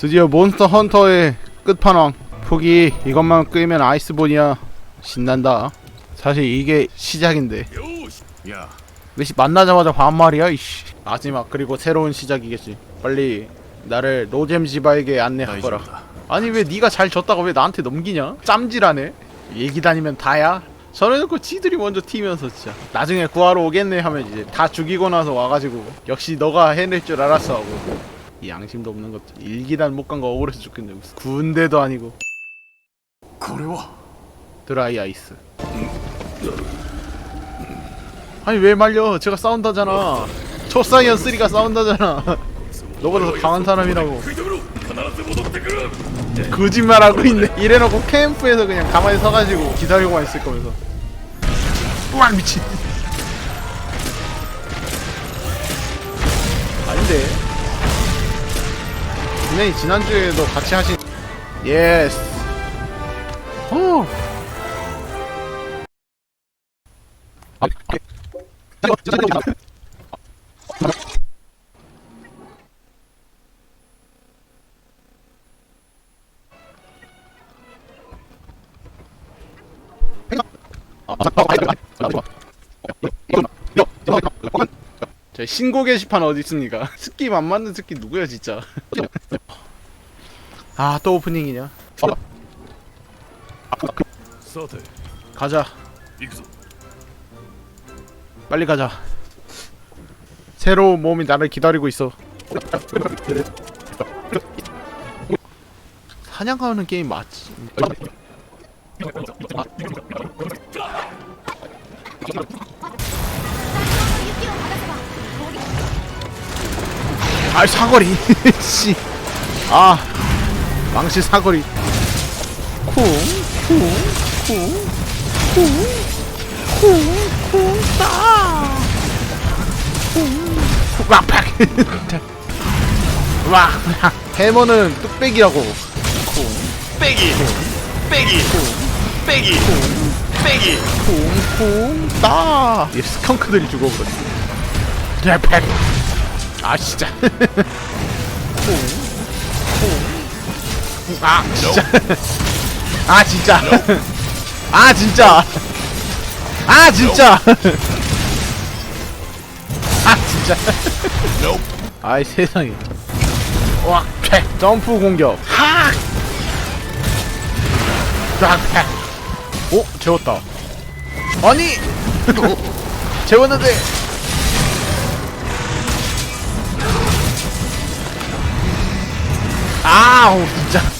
드디어 몬스터 헌터의 끝판왕. 포기 이것만 끄면 아이스본이야 신난다. 사실 이게 시작인데. 왜시 만나자마자 반말이야 이씨. 마지막 그리고 새로운 시작이겠지. 빨리 나를 노잼 지바에게 안내하거라. 아니 왜 네가 잘 졌다고 왜 나한테 넘기냐? 짬질하네. 얘기 다니면 다야. 저래놓고 지들이 먼저 튀면서 진짜. 나중에 구하러 오겠네 하면 이제 다 죽이고 나서 와가지고 역시 너가 해낼 줄 알았어 하고. 양심도 없는 것 일기단 못 간 거 억울해서 죽겠네 무슨 군대도 아니고 これは 드라이 아이스 아니 왜 말려 제가 싸운다잖아 초사이언 3가 싸운다잖아 너보다 더 강한 사람이라고 食い止めろ必ず戻ってくる 거짓말하고 있네 이래놓고 캠프에서 그냥 가만히 서가지고 기다리고만 있을 거면서 우와 미친 아닌데 분명히 지난주에도 같이 하신 예스 어저 신고 게시판 어디 있습니까? 스킵 안 맞는 스킵 누구야 진짜? 아 또 오프닝이냐? 어. 사태 가자. 빨리 가자. 새로운 몸이 나를 기다리고 있어. 사냥하는 게임 맞지? 아 사거리. 씨아. 망치 사거리. 왁팍 와 해머는 뚝배기라고. 빼기. 빼기. 빼기. 빼기. 쿵쿵 따. 이 스컹크들이 죽어버렸어. 랩팩 아 진짜 아 진짜. 아 진짜. 아 진짜. 아 진짜. 아 진짜. 아이 세상에. 왁팩 점프 공격. 하! 왁팩 오 재웠다. 아니! 재웠는데. 아우 진짜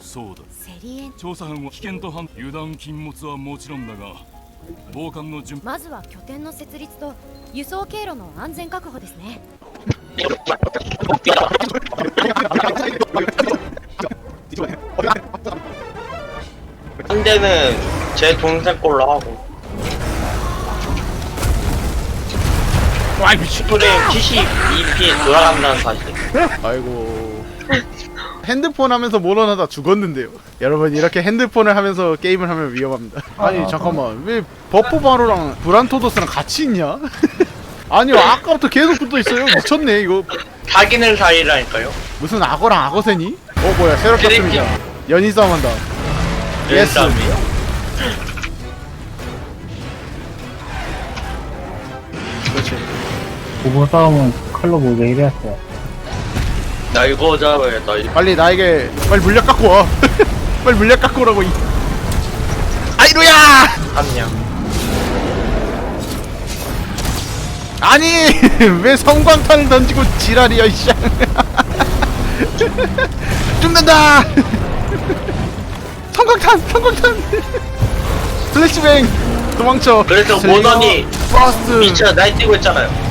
そうだセリエン調査班は危険と判油断禁物はもちろんだが防寒の準備まずは拠点の設立と輸送経路の安全確保ですね 한 대는 제 동생 걸로 하고 와 미친 프레임 72p 돌아간다는 사실 아이고 핸드폰 하면서 모론하다 죽었는데요. 여러분 이렇게 핸드폰을 하면서 게임을 하면 위험합니다. 아니 잠깐만. 왜 버프 바로랑 브란토도스랑 같이 있냐? 아니요 아까부터 계속 붙어 있어요. 미쳤네 이거. 사귀는 사이라니까요. 무슨 악어랑 악어새니? 어 뭐야 드립이야. 떴습니다. 연인 싸움한다. 예스. 싸움이에요? 그렇지. 부부 싸움은 칼로 보게 이랬어. 나 이거 잡아야겠다. 빨리 나에게 빨리 물약 갖고 와. 빨리 물약 갖고 오라고 이. 아이로야! 함량 아니 왜 성광탄을 던지고 지랄이야 이씨. 죽는다! 성광탄 성광탄! 플래시뱅 도망쳐. 그래서 슬리어 모던이 프로스트. 미쳐 날 뛰고 있잖아요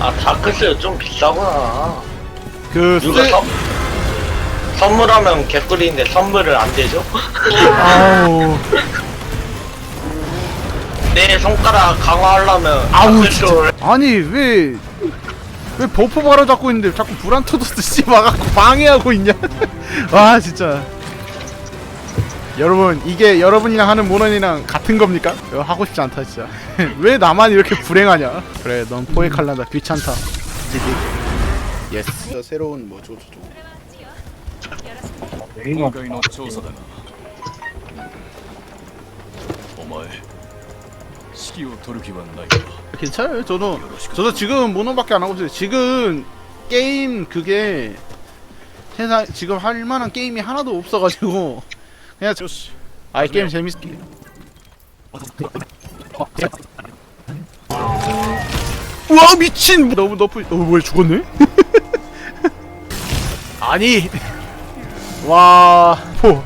아 다크스 좀 비싸구나. 그 이거 쓰... 선 선물하면 개꿀인데 선물을 안 되죠? 아우. 내 손가락 강화하려면 아우 다크스를 진짜. 아니 왜 왜 버프 바로 잡고 있는데 자꾸 불안 터졌듯이 막아갖고 방해하고 있냐? 와 진짜 여러분 이게 여러분이랑 하는 모넌이랑 같은 겁니까? 이거 하고 싶지 않다 진짜 왜 나만 이렇게 불행하냐 그래 넌 포획할란다 귀찮다 지지 예스 새로운 뭐 저저저 今回の調査だがお前指揮を取る気はないか 괜찮아요 저도 저도 지금 모노밖에 안 하고 있어요 지금 게임 그게 세상 지금 할 만한 게임이 하나도 없어가지고 그냥 저- 아이 게임 재밌게. 와 미친! 너무 너프 어 뭐야 죽었네? 아니. 와 포.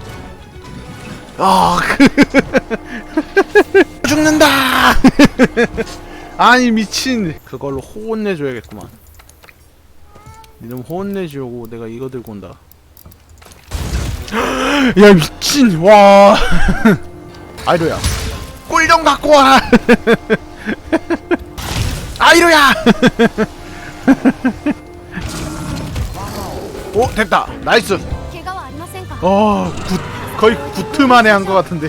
아 죽는다! 아니 미친. 그걸로 호혼 내줘야겠구만. 니놈 호혼 내주려고 내가 이거 들고 온다 야 미친. 와. 아이로야. 꿀 좀 갖고 와라. 아이로야. 오 됐다. 나이스. 어굿. 거의 구트만에 한 것 같은데.